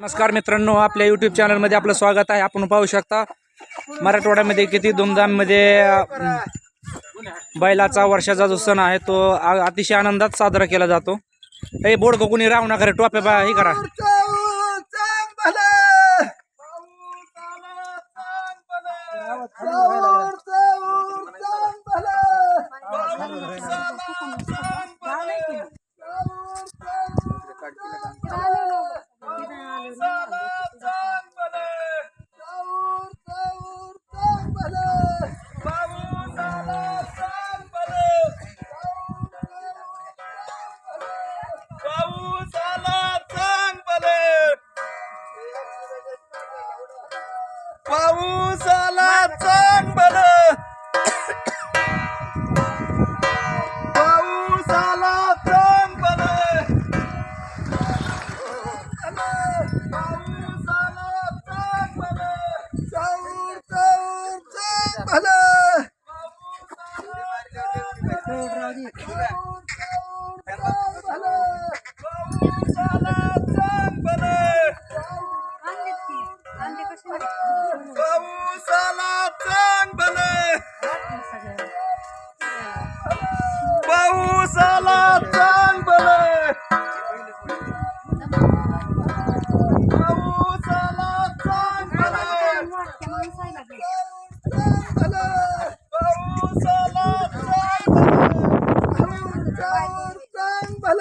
नमस्कार मित्रांनो आपल्या यूट्यूब चॅनलमध्ये आपलं स्वागत आहे. आपण पाहू शकता मराठवाड्यामध्ये किती धूमधाममध्ये बैलाचा वर्षाचा जो सण आहे तो आ- अतिशय आनंदात साजरा केला जातो. हे बोर्ड कोणी राहू नका रे टोप्या बा हे करा. पाऊस आला चांग बल पाऊस आला चांग बल पाऊस आला चांग बल चाऊर चाऊर चांग भल पाऊस पाऊस आला चांग भल पाऊस आला चांग भल पाऊस आला चांग भल पाऊस आला चांग भल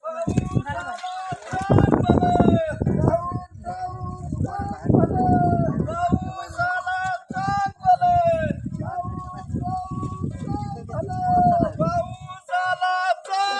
पाऊस आला चांग बा म्हणा पाऊस आला चांग भल पाऊस बरी करा म्हणा आपलं काय आपलं मागे सगळं पडलेलं आहे कॅमेरामॅनचं दिसत नसतं चाऊर चाऊर चांग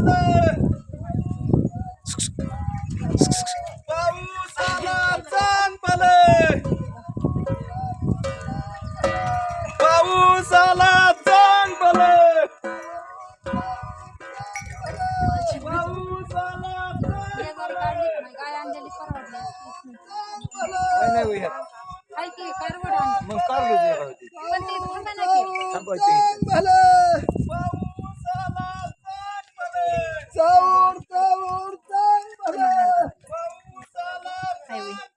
मग आला चांग भल पाऊस आला चांग भल पाऊस आला हे जरी काढली का नाही, गाय आणलेली परवडली असती. हाय की, परवड आणली. पण ती थांबा ना की. चांग भल पाऊस आला चांग भल चाऊर चाऊर चांग भल पाऊस